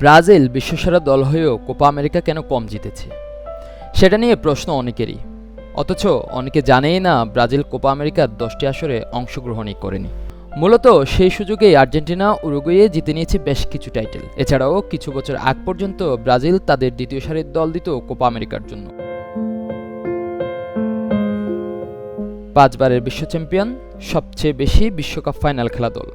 Brazil বিশ্বসেরা দল হয়েও Copa America কেন কম জিতেছে? সেটা নিয়ে প্রশ্ন অনেকেরই। অথচ অনেকে জানেই না ব্রাজিল কোপা আমেরিকার দশটি আসরে অংশগ্রহণই করেনি। মূলত সেই সুযোগেই আর্জেন্টিনা উরুগুয়ে জিতে নিয়েছে বেশ কিছু টাইটেল। এছাড়াও কিছু বছর আগ পর্যন্ত ব্রাজিল তাদের দ্বিতীয় সারির দল দিত কোপা আমেরিকার জন্য। পাঁচবারের বিশ্ব চ্যাম্পিয়ন, সবচেয়ে বেশি বিশ্বকাপ ফাইনাল খেলা দল।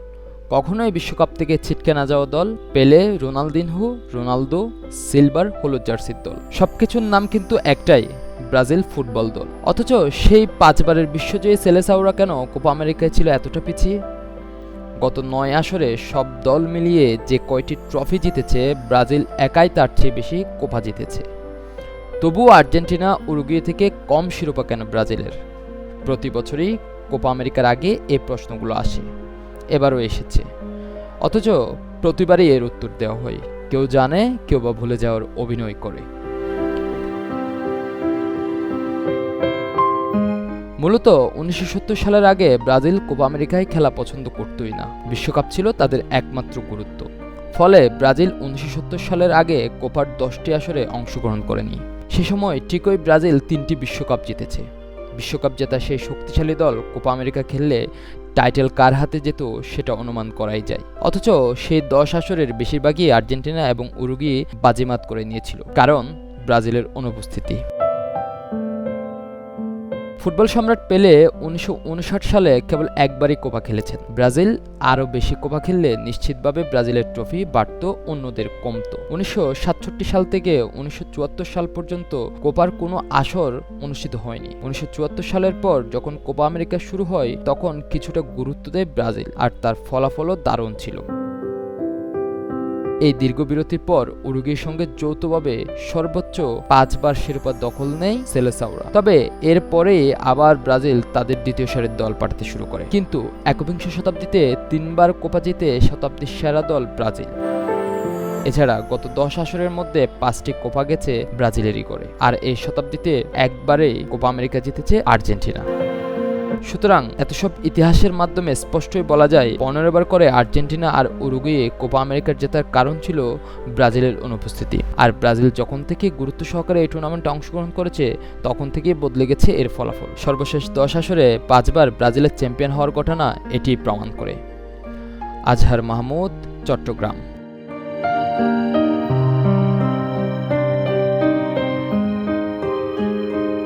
কখনোই বিশ্বকাপ থেকে ছিটকে না যাওয়া দল, পেলে, রোনালদিনহো, রোনালদো, সিলভার হলুদ জার্সির দল। সবকিছুর নাম কিন্তু একটাই, ব্রাজিল ফুটবল দল। অথচ সেই পাঁচবারের বিশ্বজয়ী সেলেসাউরা কেন কোপা আমেরিকায় ছিল এতটা পিছিয়ে? গত নয় আসরে সব দল মিলিয়ে যে কয়টি ট্রফি জিতেছে, ব্রাজিল একাই তার চেয়ে বেশি কোপা জিতেছে। তবুও আর্জেন্টিনা, উরুগুয়ে থেকে কম শিরোপা কেন ব্রাজিলের? প্রতি বছরই কোপা আমেরিকার আগে এই প্রশ্নগুলো আসে। এবারও এসেছে। অথচ প্রতিবারই এর উত্তর দেওয়া হয়, কেউ জানে, কেউ বা ভুলে যাওয়ার অভিনয় করে। মূলত উনিশশো সালের আগে ব্রাজিল কোপা আমেরিকায় খেলা পছন্দ করতই না। বিশ্বকাপ ছিল তাদের একমাত্র গুরুত্ব। ফলে ব্রাজিল উনিশশো সত্তর সালের আগে কোপার দশটি আসরে অংশগ্রহণ করেনি। সে সময় ঠিকই ব্রাজিল তিনটি বিশ্বকাপ জিতেছে। বিশ্বকাপ জেতা সেই শক্তিশালী দল কোপা আমেরিকা খেললে টাইটেল কার হাতে যেত সেটা অনুমান করাই যায়। অথচ সেই দশ আসরের বেশিরভাগই আর্জেন্টিনা এবং উরুগি বাজিমাত করে নিয়েছিল, কারণ ব্রাজিলের অনুপস্থিতি। ফুটবল সম্রাট পেলে উনিশশো উনষাট সালে কেবল একবারই কোপা খেলেছেন। ব্রাজিল আরও বেশি কোপা খেললে নিশ্চিতভাবে ব্রাজিলের ট্রফি বাড়ত, অন্যদের কমত। উনিশশো সাতষট্টি সাল থেকে উনিশশো চুয়াত্তর সাল পর্যন্ত কোপার কোনো আসর অনুষ্ঠিত হয়নি। উনিশশো চুয়াত্তর সালের পর যখন কোপা আমেরিকা শুরু হয়, তখন কিছুটা গুরুত্ব দেয় ব্রাজিল, আর তার ফলাফলও দারুণ ছিল। এই দীর্ঘ বিরতির পর উরুগের সঙ্গে যৌথভাবে সর্বোচ্চ পাঁচবার শিরোপা দখল নেয় সেলেসাওরা। তবে এরপরে আবার ব্রাজিল তাদের দ্বিতীয় সারির দল পাঠাতে শুরু করে। কিন্তু একবিংশ শতাব্দীতে তিনবার কোপা জিতে শতাব্দীর সেরা দল ব্রাজিল। এছাড়া গত দশ আসরের মধ্যে পাঁচটি কোপা গেছে ব্রাজিলেরই করে। আর এই শতাব্দীতে একবারেই কোপা আমেরিকা জিতেছে আর্জেন্টিনা। সুতরাং এত সব ইতিহাসের মাধ্যমে স্পষ্টই বলা যায়, পনেরো বার করে আর্জেন্টিনা আর উরুগুয়ে কোপা আমেরিকার জেতার কারণ ছিল ব্রাজিলের অনুপস্থিতি। আর ব্রাজিল যখন থেকে গুরুত্ব সহকারে এই টুর্নামেন্টে অংশগ্রহণ করেছে, তখন থেকেই বদলে গেছে এর ফলাফল। সর্বশেষ দশ আসরে পাঁচবার ব্রাজিলের চ্যাম্পিয়ন হওয়ার ঘটনা এটি প্রমাণ করে। আজহার মাহমুদ, চট্টগ্রাম।